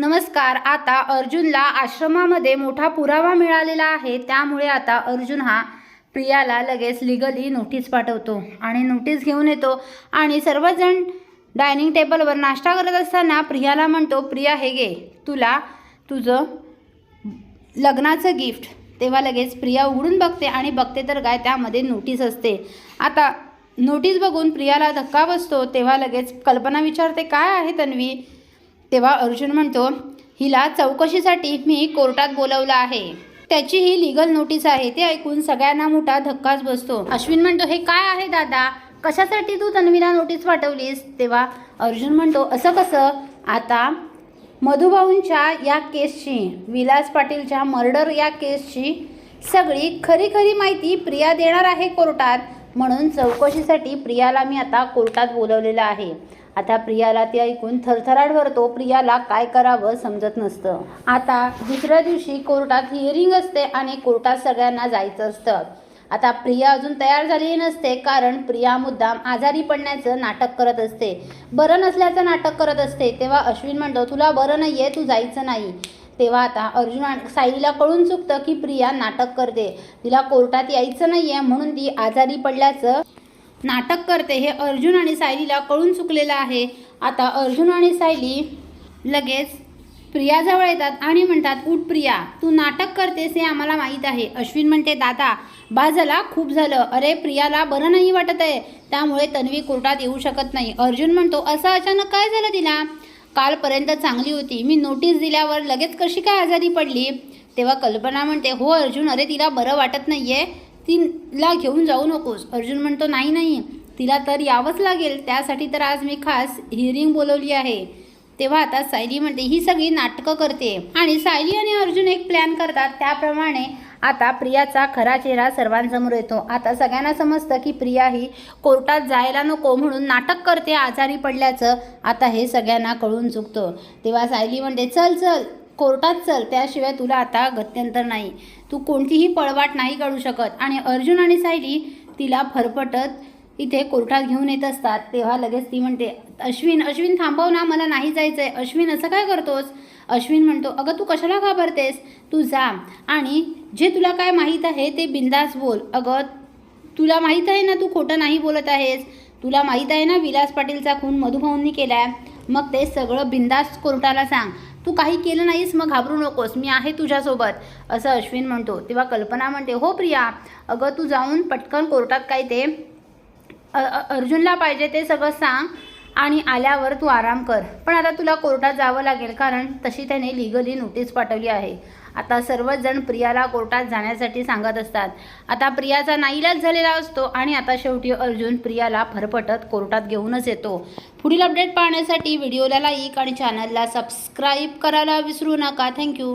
नमस्कार आता अर्जुनला आश्रमामध्ये मोठा पुरावा मिळालेला आहे त्यामुळे आता अर्जुन हा प्रियाला लगेच लिगली नोटीस पाठवतो आणि नोटीस घेऊन येतो आणि सर्वजण डायनिंग टेबलवर नाश्ता करत असताना प्रियाला म्हणतो प्रिया हे घे तुला तुझं लग्नाचं गिफ्ट तेव्हा लगेच प्रिया उघडून बघते आणि बघते तर काय त्यामध्ये नोटीस असते. आता नोटीस बघून प्रियाला धक्का बसतो तेव्हा लगेच कल्पना विचारते काय आहे तन्वी? तेव्हा अर्जुन म्हणतो हिला चौकशीसाठी मी कोर्टात बोलवलं आहे. त्याची ही लिगल नोटीस आहे ते ऐकून सगळ्यांना मोठा धक्काच बसतो. अश्विन म्हणतो हे काय आहे दादा? कशासाठी तू तन्वीला नोटीस पाठवलीस? तेव्हा अर्जुन म्हणतो असं कसं? आता मधुभाऊंच्या या केसची विलास पाटीलच्या मर्डर या केसची सगळी खरी खरी माहिती प्रिया देणार आहे कोर्टात. म्हणून चौकशीसाठी प्रियाला मी आता कोर्टात बोलवलेलं आहे. आता प्रियाला ते ऐकून थरथराट भरतो प्रियाला काय करावं समजत नसतं. आता दुसऱ्या दिवशी कोर्टात हिअरिंग असते आणि कोर्टात सगळ्यांना जायचं असतं. आता प्रिया अजून तयार झालेली नसते कारण प्रिया मुद्दाम आजारी पडण्याचं नाटक करत असते. बरं नसल्याचं नाटक करत असते तेव्हा अश्विन म्हणतो तुला बरं नाही आहे तू जायचं नाही. तेव्हा आता अर्जुन सायलीला कळून चुकतं की प्रिया नाटक करते. तिला कोर्टात यायचं नाही आहे म्हणून ती आजारी पडल्याचं नाटक करते. हे अर्जुन आणि सायलीला कळून चुकलेलं आहे. आता अर्जुन आणि सायली लगेच प्रियाजवळ येतात आणि म्हणतात उठ प्रिया तू नाटक करतेस हे आम्हाला माहीत आहे. अश्विन म्हणते दादा बा झाला खूप झालं. अरे प्रियाला बरं नाही वाटत आहे त्यामुळे तन्वी कोर्टात येऊ शकत नाही. अर्जुन म्हणतो असं अचानक काय झालं तिला? कालपर्यंत चांगली होती. मी नोटीस दिल्यावर लगेच कशी काय आजारी पडली? तेव्हा कल्पना म्हणते हो अर्जुन अरे तिला बरं वाटत नाही आहे तिला घेऊन जाऊ नकोस. अर्जुन म्हणतो नाही नाही. तिला तर यावंच लागेल. त्यासाठी तर आज मी खास हिअरिंग बोलवली आहे. तेव्हा आता सायली म्हणते ही सगळी नाटकं करते. आणि सायली आणि अर्जुन एक प्लॅन करतात. त्याप्रमाणे आता प्रियाचा खरा चेहरा सर्वांसमोर येतो. आता सगळ्यांना समजतं की प्रिया ही कोर्टात जायला नको म्हणून नाटक करते आजारी पडल्याचं आता हे सगळ्यांना कळून चुकतं. तेव्हा सायली म्हणते चल चल कोर्टात चल. त्याशिवाय तुला आता गत्यंतर नाही. तू कोणतीही पळवाट नाही काढू शकत. आणि अर्जुन आणि सायली तिला फरफटत इथे कोर्टात घेऊन येत असतात तेव्हा लगेच ती म्हणते अश्विन अश्विन थांबव ना मला नाही जायचं आहे अश्विन असं काय करतोस? अश्विन म्हणतो अगं तू कशाला घाबरतेस? तू जा आणि जे तुला काय माहीत आहे ते बिंदास बोल. अगं तुला माहीत आहे ना तू खोटं नाही बोलत आहेस? तुला माहीत आहे ना विलास पाटीलचा खून मधुभाऊंनी केला आहे मग ते सगळं बिंदास कोर्टाला सांग. तू काही केलं नाहीस मग घाबरू नकोस. मी आहे तुझ्यासोबत. असं अश्विन म्हणतो. तेव्हा कल्पना म्हणते हो प्रिया. अगं तू जाऊन पटकन कोर्टात काय ते अर्जुनला पाहिजे ते सगळं सांग आणि आल्यावर तू आराम कर. पण आता तुला कोर्टात जावं लागेल कारण तशी त्याने लिगली नोटीस पाठवली आहे. आता सर्वच जण प्रियाला कोर्टात जाण्यासाठी सांगत असतात. आता प्रियाचा नाईलाज झालेला असतो आणि आता शेवटी अर्जुन प्रियाला फरफटत कोर्टात घेऊनच येतो. पुढील अपडेट पाहण्यासाठी व्हिडिओला लाईक आणि चॅनलला सबस्क्राईब करायला विसरू नका. थँक्यू